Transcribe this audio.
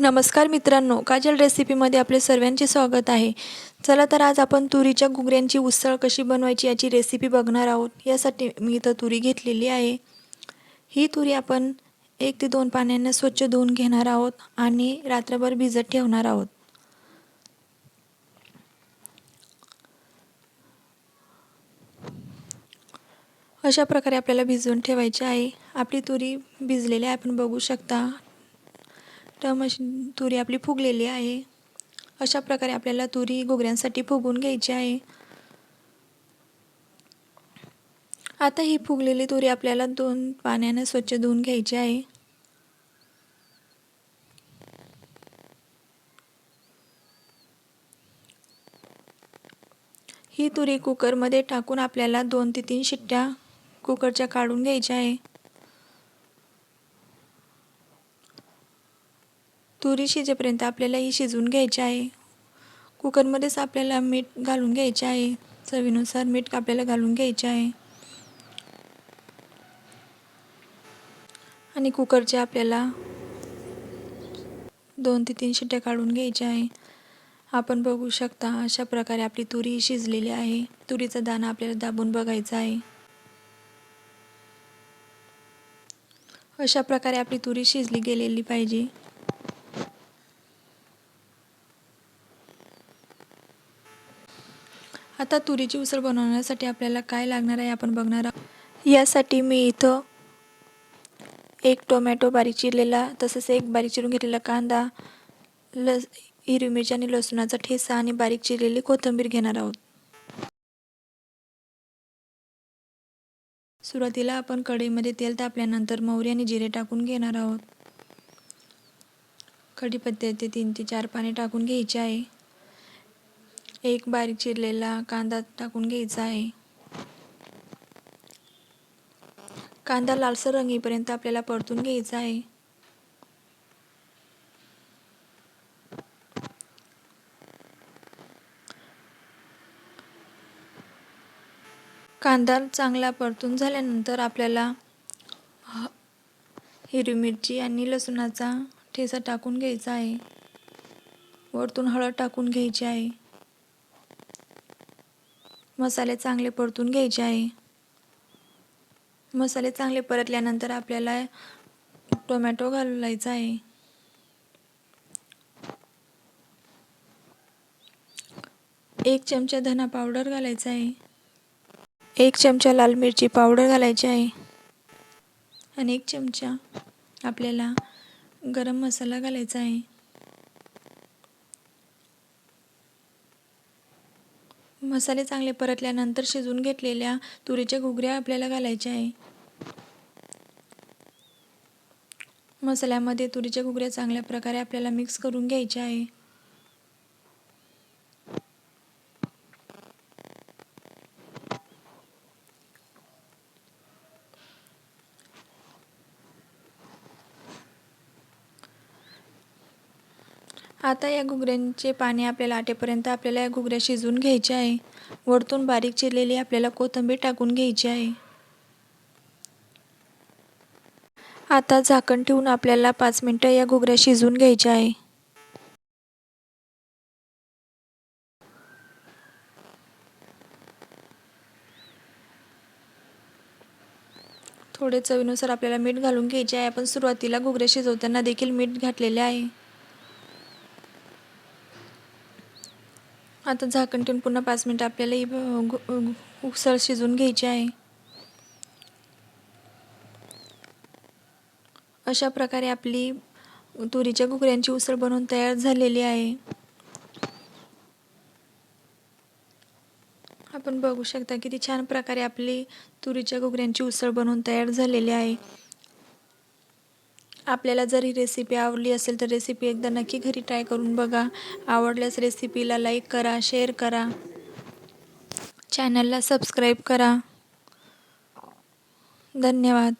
नमस्कार मित्रांनो काजल रेसिपीमध्ये आपले सर्वांचे स्वागत आहे. चला तर आज आपण तुरीच्या घुगऱ्यांची उसळ कशी बनवायची याची रेसिपी बघणार आहोत. यासाठी मी इथं तुरी घेतलेली आहे. ही तुरी आपण एक ते दोन पाण्याने स्वच्छ धुवून घेणार आहोत आणि रात्रभर भिजत ठेवणार आहोत. अशा प्रकारे आपल्याला भिजवून ठेवायची आहे. आपली तुरी भिजलेली आहे आपण बघू शकता. तर मशीन तुरी आपली फुगलेली आहे. अशा प्रकारे आपल्याला तुरी घोगऱ्यांसाठी फुगून घ्यायची आहे. आता ही फुगलेली तुरी आपल्याला दोन पाण्याने स्वच्छ धुवून घ्यायची आहे. ही तुरी कुकरमध्ये टाकून आपल्याला दोन ते तीन शिट्ट्या कुकरच्या काढून घ्यायच्या आहे. तुरी शिजेपर्यंत आपल्याला ही शिजवून घ्यायची आहे. कुकरमध्येच आपल्याला मीठ घालून घ्यायचे आहे. चवीनुसार मीठ आपल्याला घालून घ्यायचे आहे. आणि कुकरचे आपल्याला दोन ते तीन शिट्ट्या काढून घ्यायच्या आहे. आपण बघू शकता अशा प्रकारे आपली तुरी शिजलेली आहे. तुरीचा दाणा आपल्याला दाबून बघायचा आहे. अशा प्रकारे आपली तुरी शिजली गेलेली पाहिजे. आता तुरीची उसळ बनवण्यासाठी आपल्याला काय लागणार आहे आपण बघणार आहोत. यासाठी मी इथं एक टोमॅटो बारीक चिरलेला तसंच एक बारीक चिरून घेतलेला कांदा लस हिरवी मिरची आणि लसूणाचा ठेसा आणि बारीक चिरलेली कोथिंबीर घेणार आहोत. सुरुवातीला आपण कढईमध्ये तेल तापल्यानंतर मोहरी आणि जिरे टाकून घेणार आहोत. कढीपत्त्याचे तीन ते चार पाने टाकून घ्यायचे आहे. एक बारीक चिरलेला कांदा टाकून घ्यायचा आहे. कांदा लालसर रंगीपर्यंत आपल्याला परतून घ्यायचा आहे. कांदा चांगला परतून झाल्यानंतर आपल्याला हिरवी मिरची आणि लसूणाचा ठेचा टाकून घ्यायचा आहे. वरतून हळद टाकून घ्यायची आहे. मसाले चांगले परतून घ्यायचे आहे. मसाले चांगले परतल्यानंतर आपल्याला टोमॅटो घालायचा आहे. एक चमचा धना पावडर घालायचा आहे. एक चमचा लाल मिरची पावडर घालायची आहे. आणि एक चमचा आपल्याला गरम मसाला घालायचा आहे. मसाले चांगले परतल्यानंतर शिजवून घेतलेल्या तुरीच्या घुगऱ्या आपल्याला घालायच्या आहे. मसाल्यामध्ये तुरीच्या घुगऱ्या चांगल्या प्रकारे आपल्याला मिक्स करून घ्यायच्या आहे. आता या घुगऱ्यांचे पाणी आपल्याला आटेपर्यंत आपल्याला या घुगऱ्या शिजवून घ्यायच्या आहे. वरतून बारीक चिरलेली आपल्याला कोथिंबीर टाकून घ्यायची आहे. आता झाकण ठेवून आपल्याला पाच मिनटं या घुगऱ्या शिजवून घ्यायच्या आहे. थोडे चवीनुसार आपल्याला मीठ घालून घ्यायचे आहे. आपण सुरुवातीला घुगऱ्या शिजवताना देखील मीठ घातलेले आहे. आता झाकण ठेवून पुन्हा पाच मिनटं आपल्याला उसळ शिजवून घ्यायची आहे. अशा प्रकारे आपली तुरीच्या घुगऱ्यांची उसळ बनवून तयार झालेली आहे. आपण बघू शकता किती छान प्रकारे आपली तुरीच्या घुगऱ्यांची उसळ बनवून तयार झालेली आहे. आपल्याला जर ही रेसिपी आवडली असेल तर रेसिपी एकदा नक्की घरी ट्राय करून बघा. आवडल्यास रेसिपीला लाईक करा शेअर करा. चॅनलला सबस्क्राईब करा. धन्यवाद.